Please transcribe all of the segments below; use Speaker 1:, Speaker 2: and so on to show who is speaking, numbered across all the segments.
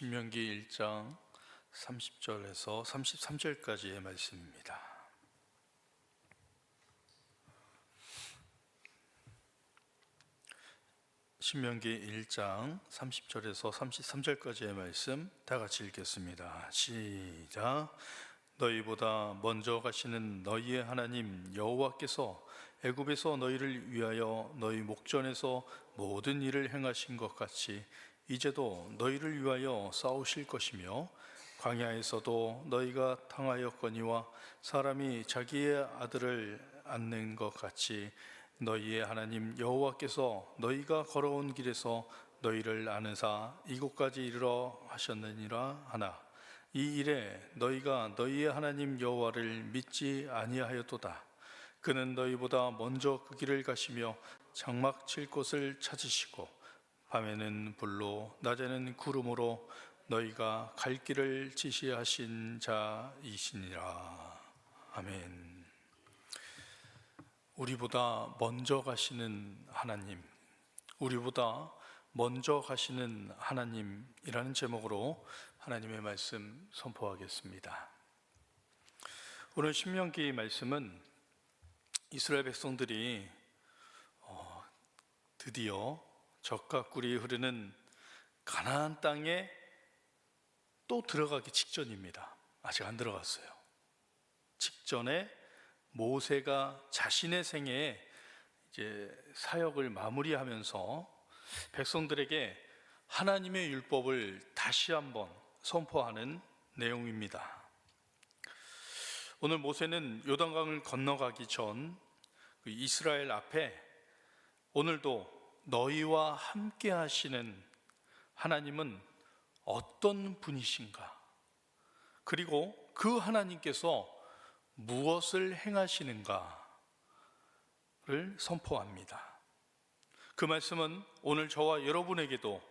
Speaker 1: 신명기 1장 30절에서 33절까지의 말씀입니다. 신명기 1장 30절에서 33절까지의 말씀 다 같이 읽겠습니다. 시작. 너희보다 먼저 가시는 너희의 하나님 여호와께서 애굽에서 너희를 위하여 너희 목전에서 모든 일을 행하신 것 같이 이제도 너희를 위하여 싸우실 것이며 광야에서도 너희가 당하였거니와 사람이 자기의 아들을 안는 것 같이 너희의 하나님 여호와께서 너희가 걸어온 길에서 너희를 아는사 이곳까지 이르러 하셨느니라 하나. 이 일에 너희가 너희의 하나님 여호와를 믿지 아니하였도다. 그는 너희보다 먼저 그 길을 가시며 장막 칠 곳을 찾으시고 밤에는 불로 낮에는 구름으로 너희가 갈 길을 지시하신 자이시니라 아멘. 우리보다 먼저 가시는 하나님, 우리보다 먼저 가시는 하나님이라는 제목으로 하나님의 말씀 선포하겠습니다. 오늘 신명기 말씀은 이스라엘 백성들이 어, 드디어 적과 꿀이 흐르는 가나안 땅에 또 들어가기 직전입니다. 아직 안 들어갔어요. 직전에 모세가 자신의 생애에 이제 사역을 마무리하면서 백성들에게 하나님의 율법을 다시 한번 선포하는 내용입니다. 오늘 모세는 요단강을 건너가기 전그 이스라엘 앞에 오늘도 너희와 함께 하시는 하나님은 어떤 분이신가? 그리고 그 하나님께서 무엇을 행하시는가를 선포합니다. 그 말씀은 오늘 저와 여러분에게도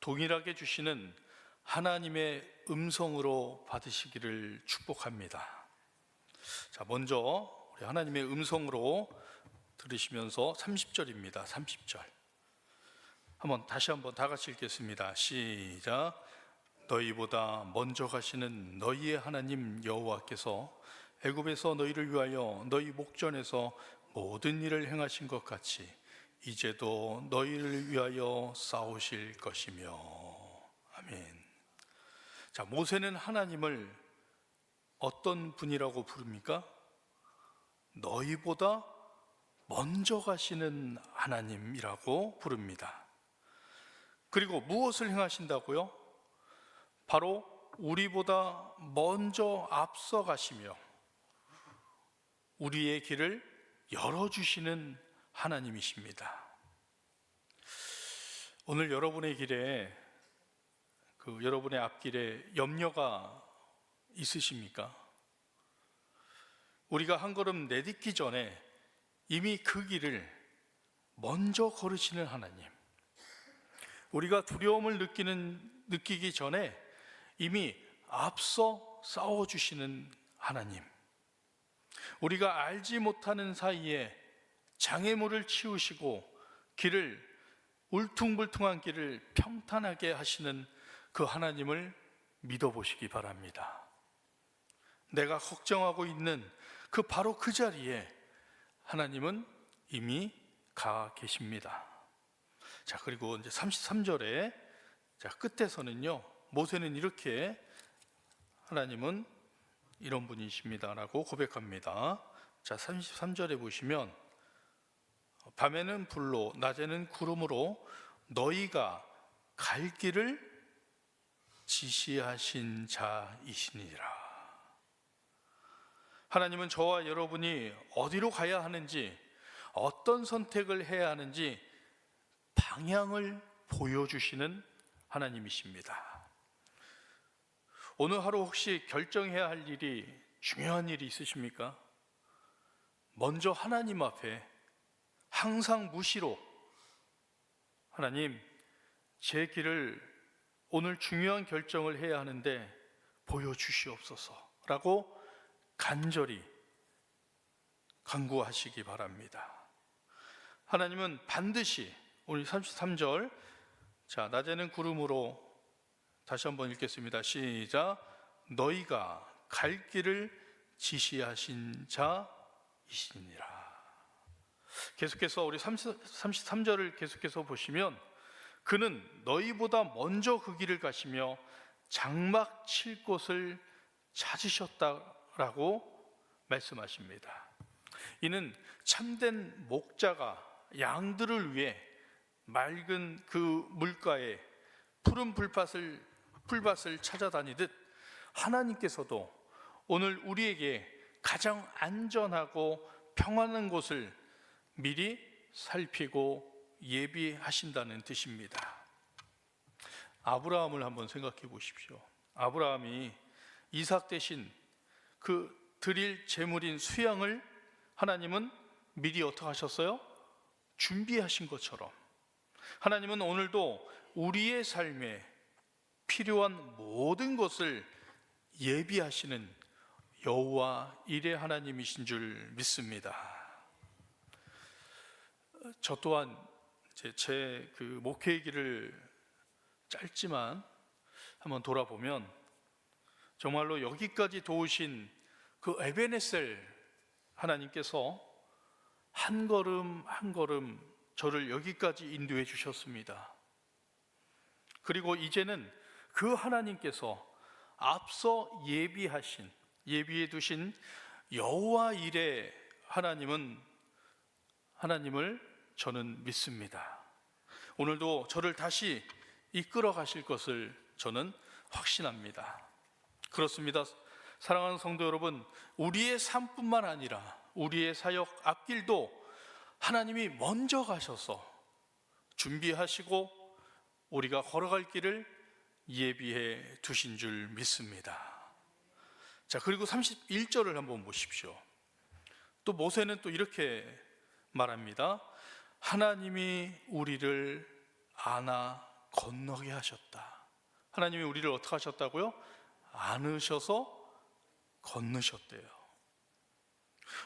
Speaker 1: 동일하게 주시는 하나님의 음성으로 받으시기를 축복합니다. 자, 먼저 우리 하나님의 음성으로 들으시면서 30절입니다. 30절. 한번 다시 한번 다 같이 읽겠습니다. 시작. 너희보다 먼저 가시는 너희의 하나님 여호와께서 애굽에서 너희를 위하여 너희 목전에서 모든 일을 행하신 것 같이 이제도 너희를 위하여 싸우실 것이며 아멘. 자, 모세는 하나님을 어떤 분이라고 부릅니까? 너희보다 먼저 가시는 하나님이라고 부릅니다. 그리고 무엇을 행하신다고요? 바로 우리보다 먼저 앞서 가시며 우리의 길을 열어주시는 하나님이십니다. 오늘 여러분의 길에 그 여러분의 앞길에 염려가 있으십니까? 우리가 한 걸음 내딛기 전에 이미 그 길을 먼저 걸으시는 하나님. 우리가 두려움을 느끼는 느끼기 전에 이미 앞서 싸워 주시는 하나님. 우리가 알지 못하는 사이에 장애물을 치우시고 길을 울퉁불퉁한 길을 평탄하게 하시는 그 하나님을 믿어 보시기 바랍니다. 내가 걱정하고 있는 그 바로 그 자리에 하나님은 이미 가 계십니다. 자, 그리고 이제 33절에 자, 끝에서는요. 모세는 이렇게 하나님은 이런 분이십니다라고 고백합니다. 자, 33절에 보시면 밤에는 불로 낮에는 구름으로 너희가 갈 길을 지시하신 자이시니라. 하나님은 저와 여러분이 어디로 가야 하는지, 어떤 선택을 해야 하는지 방향을 보여주시는 하나님이십니다. 오늘 하루 혹시 결정해야 할 일이 중요한 일이 있으십니까? 먼저 하나님 앞에 항상 무시로 하나님, 제 길을 오늘 중요한 결정을 해야 하는데 보여주시옵소서 라고 간절히 간구하시기 바랍니다. 하나님은 반드시 오늘 33절 자 낮에는 구름으로 다시 한번 읽겠습니다. 시작. 너희가 갈 길을 지시하신 자이시니라. 계속해서 우리 33절을 계속해서 보시면 그는 너희보다 먼저 그 길을 가시며 장막 칠 곳을 찾으셨다라고 말씀하십니다. 이는 참된 목자가 양들을 위해 맑은 그 물가에 푸른 불밭을 풀밭을 찾아다니듯 하나님께서도 오늘 우리에게 가장 안전하고 평안한 곳을 미리 살피고 예비하신다는 뜻입니다. 아브라함을 한번 생각해 보십시오. 아브라함이 이삭 대신 그 드릴 제물인 수양을 하나님은 미리 어떻게 하셨어요? 준비하신 것처럼 하나님은 오늘도 우리의 삶에 필요한 모든 것을 예비하시는 여호와 일의 하나님이신 줄 믿습니다. 저 또한 제그 목회의 길을 짧지만 한번 돌아보면 정말로 여기까지 도우신 그 에베네셀 하나님께서 한 걸음 한 걸음 저를 여기까지 인도해 주셨습니다. 그리고 이제는 그 하나님께서 앞서 예비하신 예비해 두신 여호와 일의 하나님은 하나님을 저는 믿습니다. 오늘도 저를 다시 이끌어 가실 것을 저는 확신합니다. 그렇습니다. 사랑하는 성도 여러분, 우리의 삶뿐만 아니라 우리의 사역 앞길도 하나님이 먼저 가셔서 준비하시고 우리가 걸어갈 길을 예비해 두신 줄 믿습니다. 자, 그리고 31절을 한번 보십시오. 또 모세는 또 이렇게 말합니다. 하나님이 우리를 안아 건너게 하셨다. 하나님이 우리를 어떻게 하셨다고요? 안으셔서 건너셨대요.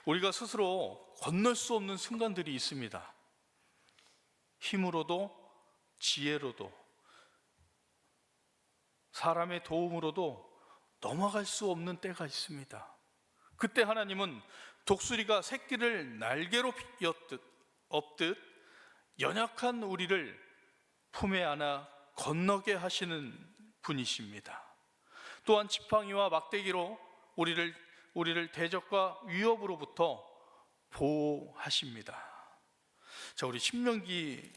Speaker 1: 우리가 스스로 건널 수 없는 순간들이 있습니다. 힘으로도 지혜로도 사람의 도움으로도 넘어갈 수 없는 때가 있습니다. 그때 하나님은 독수리가 새끼를 날개로 엿듯 업듯 연약한 우리를 품에 안아 건너게 하시는 분이십니다. 또한 지팡이와 막대기로 우리를 우리를 대적과 위협으로부터 보호하십니다. 자, 우리 신명기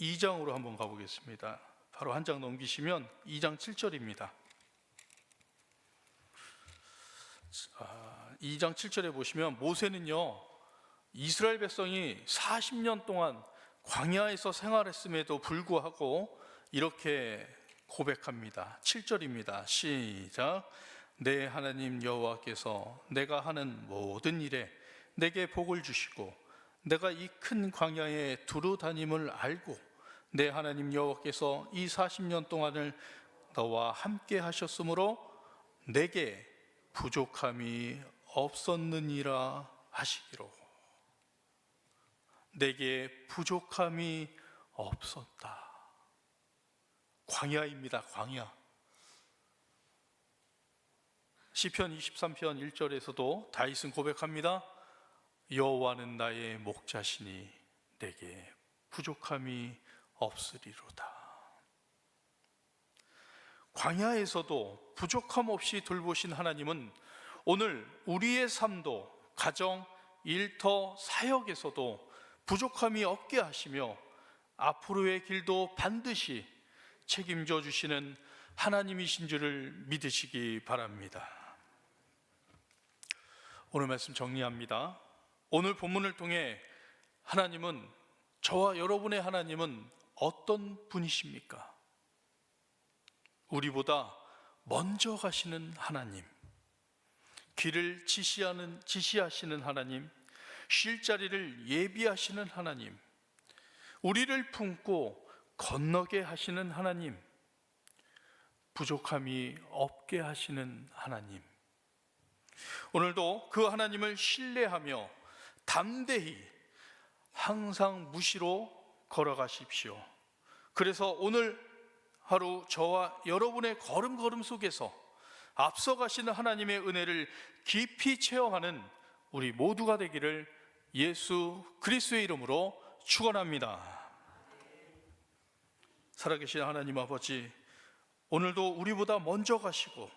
Speaker 1: 2장으로 한번 가보겠습니다. 바로 한 장 넘기시면 2장 7절입니다. 2장 7절에 보시면 모세는요 이스라엘 백성이 40년 동안 광야에서 생활했음에도 불구하고 이렇게 고백합니다. 7절입니다. 시작. 내 하나님 여호와께서 내가 하는 모든 일에 내게 복을 주시고 내가 이 큰 광야에 두루 다님을 알고 내 하나님 여호와께서 이 40년 동안을 너와 함께 하셨으므로 내게 부족함이 없었느니라 하시기로 내게 부족함이 없었다. 광야입니다. 광야. 시편 23편 1절에서도 다윗은 고백합니다. 여호와는 나의 목자시니 내게 부족함이 없으리로다. 광야에서도 부족함 없이 돌보신 하나님은 오늘 우리의 삶도 가정, 일터, 사역에서도 부족함이 없게 하시며 앞으로의 길도 반드시 책임져 주시는 하나님이신 줄을 믿으시기 바랍니다. 오늘 말씀 정리합니다. 오늘 본문을 통해 하나님은 저와 여러분의 하나님은 어떤 분이십니까? 우리보다 먼저 가시는 하나님, 길을 지시하는 지시하시는 하나님, 쉴 자리를 예비하시는 하나님, 우리를 품고 건너게 하시는 하나님, 부족함이 없게 하시는 하나님. 오늘도 그 하나님을 신뢰하며 담대히 항상 무시로 걸어가십시오. 그래서 오늘 하루 저와 여러분의 걸음걸음 속에서 앞서가시는 하나님의 은혜를 깊이 체험하는 우리 모두가 되기를 예수 그리스도의 이름으로 축원합니다. 살아계신 하나님 아버지, 오늘도 우리보다 먼저 가시고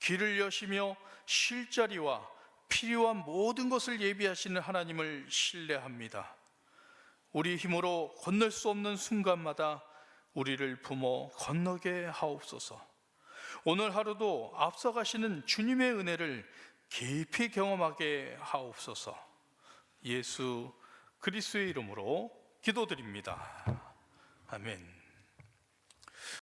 Speaker 1: 길을 여시며 쉴자리와 필요한 모든 것을 예비하시는 하나님을 신뢰합니다. 우리 힘으로 건널 수 없는 순간마다 우리를 부모 건너게 하옵소서. 오늘 하루도 앞서가시는 주님의 은혜를 깊이 경험하게 하옵소서. 예수 그리스도의 이름으로 기도드립니다. 아멘.